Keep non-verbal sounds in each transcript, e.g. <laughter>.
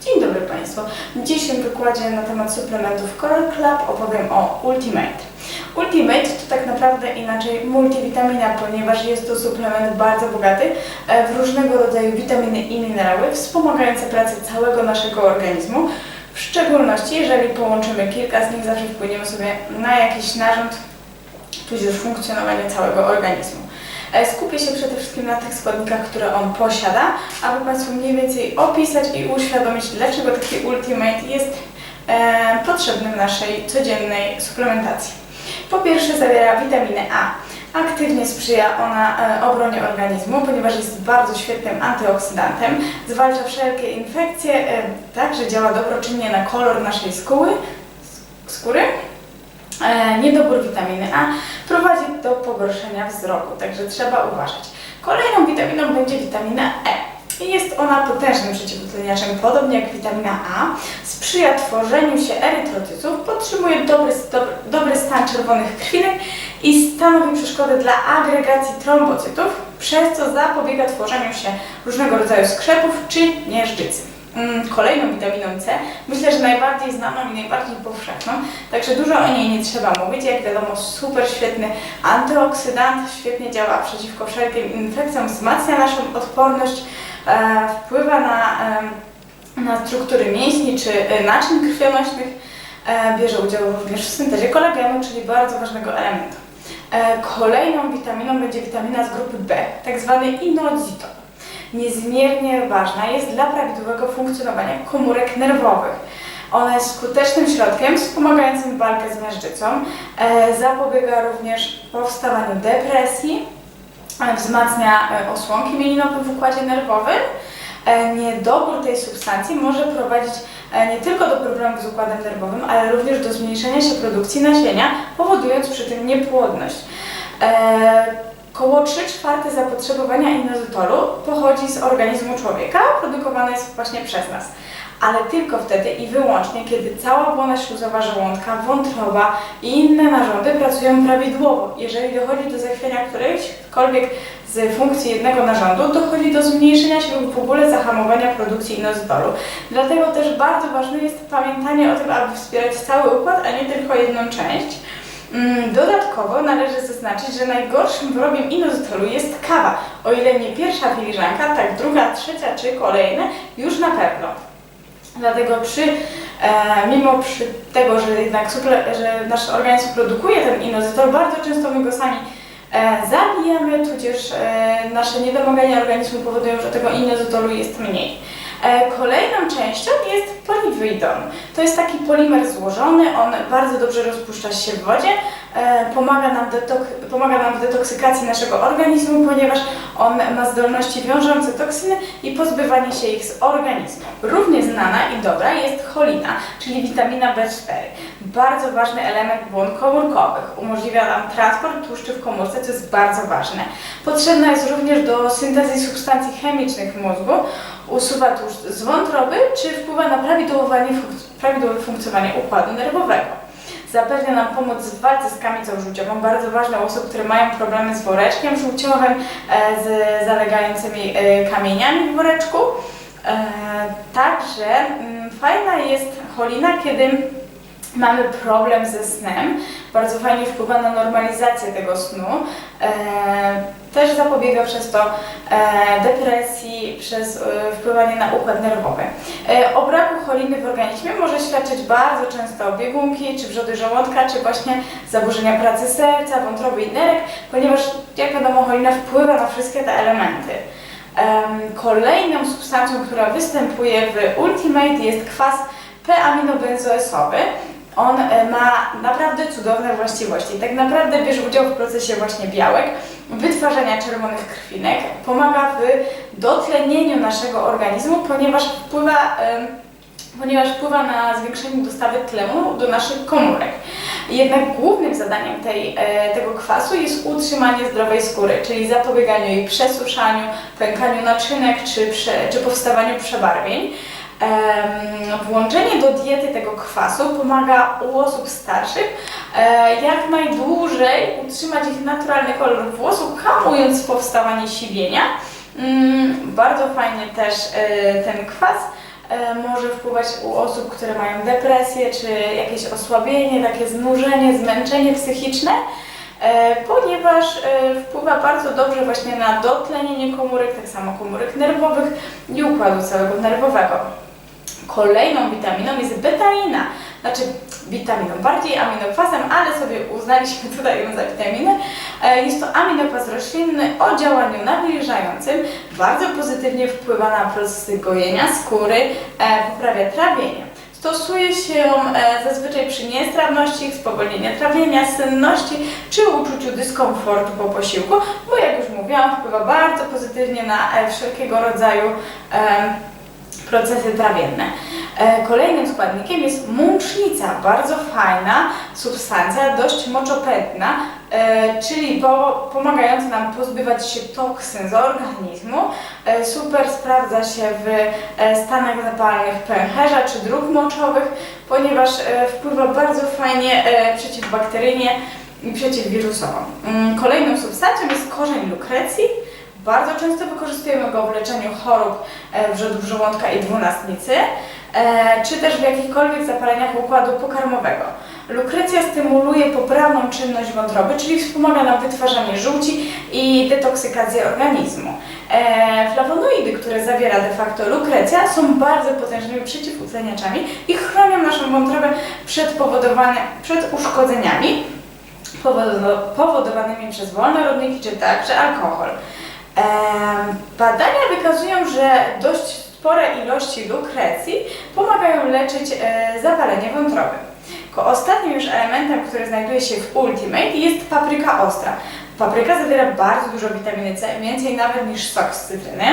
Dzień dobry Państwu. W dzisiejszym wykładzie na temat suplementów Coral Club opowiem o Ultimate. Ultimate to tak naprawdę inaczej multivitamina, ponieważ jest to suplement bardzo bogaty e, w różnego rodzaju witaminy i minerały, wspomagające pracę całego naszego organizmu. W szczególności, jeżeli połączymy kilka z nich, zawsze wpłyniemy sobie na jakiś narząd, tudzież funkcjonowanie całego organizmu. E, Skupię się przede wszystkim na tych składnikach, które on posiada, aby Państwu mniej więcej opisać i uświadomić, dlaczego taki Ultimate jest e, potrzebny w naszej codziennej suplementacji. Po pierwsze zawiera witaminę A. Aktywnie sprzyja ona e, obronie organizmu, ponieważ jest bardzo świetnym antyoksydantem, zwalcza wszelkie infekcje, e, także działa dobroczynnie na kolor naszej skóry, skóry niedobór witaminy A prowadzi do pogorszenia wzroku, także trzeba uważać. Kolejną witaminą będzie witamina E. I Jest ona potężnym przeciwutleniaczem, podobnie jak witamina A. Sprzyja tworzeniu się erytrocytów, podtrzymuje dobry, dobry, stan czerwonych krwinek i stanowi przeszkodę dla agregacji trombocytów, przez co zapobiega tworzeniu się różnego rodzaju skrzepów czy miażdżycy. Mm, Kolejną witaminą C, myślę, że najbardziej znaną i najbardziej powszechną, także dużo o niej nie trzeba mówić. Jak wiadomo, super świetny antyoksydant, świetnie działa przeciwko wszelkim infekcjom, wzmacnia naszą odporność, e, wpływa na, e, na struktury mięśni czy e, naczyń krwionośnych, e, bierze udział również w syntezie kolagenu, czyli bardzo ważnego elementu. E, kolejną witaminą będzie witamina z grupy B, tak zwany niezmiernie ważna jest dla prawidłowego funkcjonowania komórek nerwowych. Ona jest skutecznym środkiem wspomagającym walkę z miażdżycą, e, zapobiega również powstawaniu depresji, e, wzmacnia e, osłonki mielinowe w układzie nerwowym. Niedobór tej substancji może prowadzić nie tylko do problemów z układem nerwowym, ale również do zmniejszenia się produkcji nasienia, powodując przy tym niepłodność. Koło 3 zapotrzebowania inozytolu pochodzi z organizmu człowieka, produkowane jest właśnie przez nas. Ale tylko wtedy i wyłącznie, kiedy cała błona śluzowa żołądka, wątroba i inne narządy pracują prawidłowo. Jeżeli dochodzi do zachwiania którejśkolwiek z funkcji jednego narządu, dochodzi do zmniejszenia się lub w ogóle zahamowania produkcji inozytolu. Dlatego też bardzo ważne jest pamiętanie o tym, aby wspierać cały układ, a nie tylko jedną część. Mm, Dodatkowo należy zaznaczyć, że najgorszym wrogiem inozytolu jest kawa. O ile nie pierwsza filiżanka, tak druga, trzecia czy kolejne już na pewno. Dlatego przy, e, mimo przy tego, że jednak suple, że nasz organizm produkuje ten inozytol, bardzo często my go sami e, zabijamy, tudzież e, nasze niedomagania organizmu powodują, że tego inozytolu jest mniej. E, Kolejną częścią jest poliwidon. To jest taki polimer złożony, on bardzo dobrze rozpuszcza się w wodzie, e, pomaga nam, pomaga nam w detoksykacji naszego organizmu, ponieważ on ma zdolności wiążące toksyny i pozbywanie się ich z organizmu. Równie znana i dobra jest cholina, czyli witamina B4. Bardzo ważny element błon komórkowych. Umożliwia nam transport tłuszczy w komórce, co jest bardzo ważne. Potrzebna jest również do syntezy substancji chemicznych w mózgu, usuwa tłuszcz z wątroby, czy wpływa na prawidłowe, funkcjonowanie układu nerwowego. Zapewnia nam pomoc w walce z kamicą żółciową, bardzo ważne u osób, które mają problemy z woreczkiem żółciowym, e, z zalegającymi e, kamieniami w woreczku. E, Także mm, fajna jest cholina, kiedy mamy problem ze snem. Bardzo fajnie wpływa na normalizację tego snu. E, też zapobiega przez to e, depresji, przez e, wpływanie na układ nerwowy. O braku choliny w organizmie może świadczyć bardzo często biegunki, czy wrzody żołądka, czy właśnie zaburzenia pracy serca, wątroby i nerek, ponieważ jak wiadomo cholina wpływa na wszystkie te elementy. Em, Kolejną substancją, która występuje w Ultimate jest kwas P-aminobenzoesowy. On e, ma naprawdę cudowne właściwości. Tak naprawdę bierze udział w procesie właśnie białek, wytwarzania czerwonych krwinek, pomaga w dotlenieniu naszego organizmu, ponieważ wpływa, em, ponieważ wpływa na zwiększenie dostawy tlenu do naszych komórek. Jednak głównym zadaniem tej, e, tego kwasu jest utrzymanie zdrowej skóry, czyli zapobieganiu jej przesuszaniu, pękaniu naczynek czy, czy powstawaniu przebarwień. Włączenie do diety tego kwasu pomaga u osób starszych e, jak najdłużej utrzymać ich naturalny kolor włosów, hamując powstawanie siwienia. Mm, Bardzo fajnie też e, ten kwas e, może wpływać u osób, które mają depresję, czy jakieś osłabienie, takie znużenie, zmęczenie psychiczne, ponieważ wpływa bardzo dobrze właśnie na dotlenienie komórek, tak samo komórek nerwowych i układu całego nerwowego. Kolejną witaminą jest betaina, znaczy witaminą, bardziej aminokwasem, ale sobie uznaliśmy <laughs> tutaj ją za witaminę. E, Jest to aminokwas roślinny o działaniu nawilżającym, bardzo pozytywnie wpływa na procesy gojenia skóry, e, poprawia trawienie. Stosuje się ją e, zazwyczaj przy niestrawności, spowolnieniu trawienia, senności czy uczuciu dyskomfortu po posiłku, bo jak już mówiłam, wpływa bardzo pozytywnie na wszelkiego rodzaju procesy trawienne. E, Kolejnym składnikiem jest mącznica, bardzo fajna substancja, dość moczopędna, e, czyli po, pomagająca nam pozbywać się toksyn z organizmu. E, Super sprawdza się w stanach zapalnych pęcherza czy dróg moczowych, ponieważ wpływa bardzo fajnie przeciwbakteryjnie i przeciwwirusowo. Mm, Kolejną substancją jest korzeń lukrecji. Bardzo często wykorzystujemy go w leczeniu chorób e, wrzodów żołądka i dwunastnicy, e, czy też w jakichkolwiek zapaleniach układu pokarmowego. Lukrecja stymuluje poprawną czynność wątroby, czyli wspomaga nam wytwarzanie żółci i detoksykację organizmu. E, Flawonoidy, które zawiera de facto lukrecja, są bardzo potężnymi przeciwutleniaczami i chronią naszą wątrobę przed, przed uszkodzeniami powodo- powodowanymi przez wolne rodniki czy także alkohol. Badania wykazują, że dość spore ilości lukrecji pomagają leczyć e, zapalenie wątroby. Ostatnim już elementem, który znajduje się w Ultimate jest papryka ostra. Papryka zawiera bardzo dużo witaminy C, więcej nawet niż sok z cytryny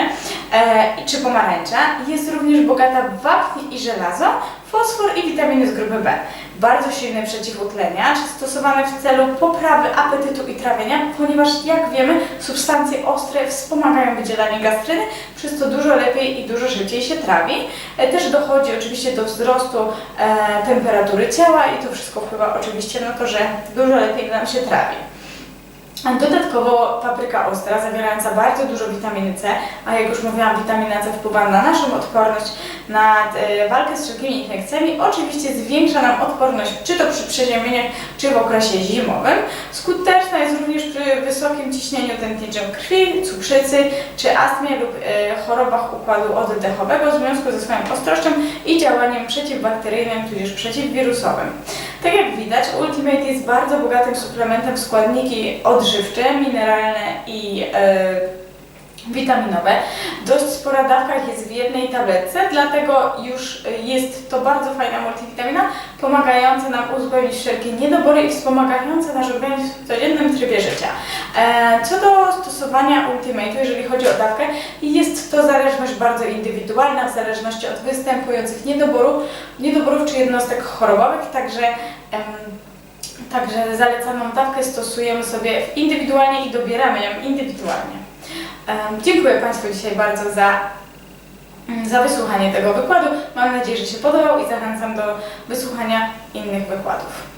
e, czy pomarańcza. Jest również bogata w wapń i żelazo, fosfor i witaminy z grupy B. Bardzo silny przeciwutleniacz, stosowany w celu poprawy apetytu i trawienia, ponieważ jak wiemy, substancje ostre wspomagają wydzielanie gastryny, przez co dużo lepiej i dużo szybciej się trawi. E, Też dochodzi oczywiście do wzrostu e, temperatury ciała i to wszystko wpływa oczywiście na to, że dużo lepiej nam się trawi. Dodatkowo papryka ostra, zawierająca bardzo dużo witaminy C, a jak już mówiłam, witamina C wpływa na naszą odporność, na e, walkę z wszelkimi infekcjami. Oczywiście zwiększa nam odporność, czy to przy przeziębieniach, czy w okresie zimowym. Skuteczna jest również przy wysokim ciśnieniu tętniczym krwi, cukrzycy, czy astmie lub e, chorobach układu oddechowego w związku ze swoją ostrością i działaniem przeciwbakteryjnym, tudzież przeciwwirusowym. Tak jak widać, Ultimate jest bardzo bogatym suplementem w składniki odżywcze, mineralne i e, witaminowe. Dość spora dawka jest w jednej tabletce, dlatego już e, jest to bardzo fajna multivitamina, pomagająca nam uzupełnić wszelkie niedobory i wspomagająca nasz organizm w codziennym trybie życia. E, co do stosowania Ultimate'u, jeżeli chodzi o dawkę, jest to zależność bardzo indywidualna, w zależności od występujących niedoborów, niedoborów czy jednostek chorobowych, także Także zalecaną dawkę stosujemy sobie indywidualnie i dobieramy ją indywidualnie. Dziękuję Państwu dzisiaj bardzo za, mm, za wysłuchanie tego wykładu. Mam nadzieję, że się podobał i zachęcam do wysłuchania innych wykładów.